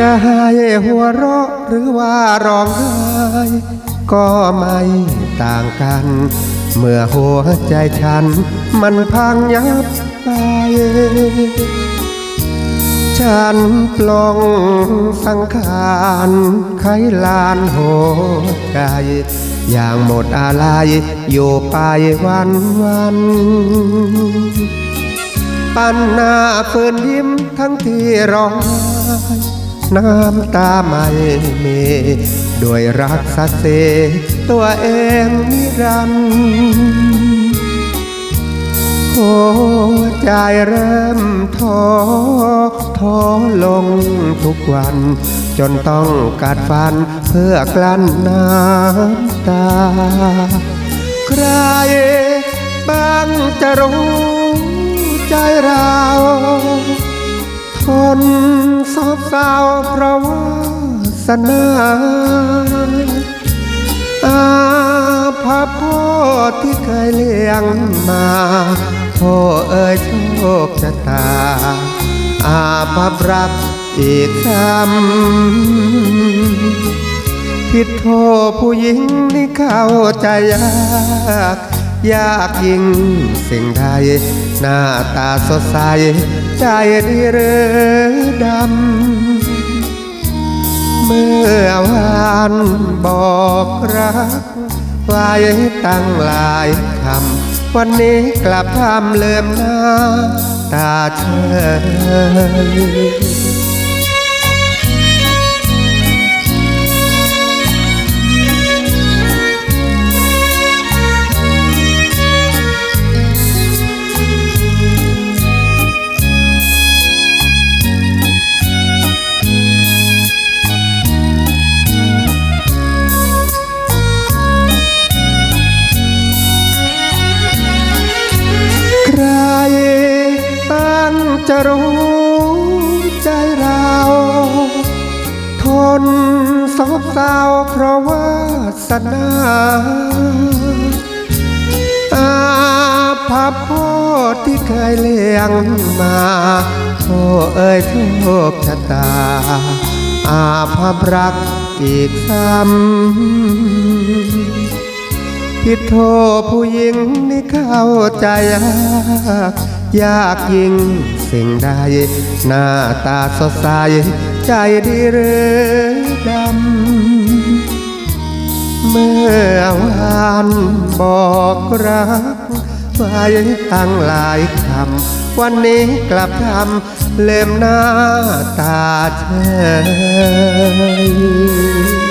จะให้หัวเราะหรือว่าร้องไห้ก็ไม่ต่างกัน เมื่อหัวใจฉัน มันพังยับไป ฉันปลงสังขารไขลานหัวใจ อย่างหมดอะไรอยู่ไปวันวันปันหน้าฝืนยิ้มทั้งที่ร้องไห้ น้ำตาไม่มีด้วยรักสัเซตัวเองนิรันดร์หัวใจเริ่มท้อท้อลงทุกวัน จนต้องกัดฟันเพื่อกลั้นน้ำตา ใครบ้างจะรู้ใจเรา ทนซบเศร้าเพราะวาสนาอาภัพพ่อที่เคยเลี้ยงมาพ่อเอ่ยโชคชะตา อาภัพรักอีกคำผิดโทษผู้หญิงนี่เข้าใจยาก ยากยิ่งสิ่งใดหน้าตาสดใส ใจดีหรือดำ เมื่อวานบอกรัก ไว้ตั้งหลายคำ วันนี้กลับทำเลื่อมหน้า ตาเชย จะรู้ใจเรา ทนซบเศร้าเพราะว่าสนาอาภัพพ่อที่เคยเลี้ยงมาพ่อเอ่ยโชคชะตา อาภัพรักอีกคำ ผิดโทษผู้หญิงนี่เข้าใจยากยากยิ่งสิ่งใดหน้าตาสดใสใจดีหรือดำ เมื่อวานบอกรักไว้ตั้งหลายคำ วันนี้กลับทำเล่มหน้าตาเฉย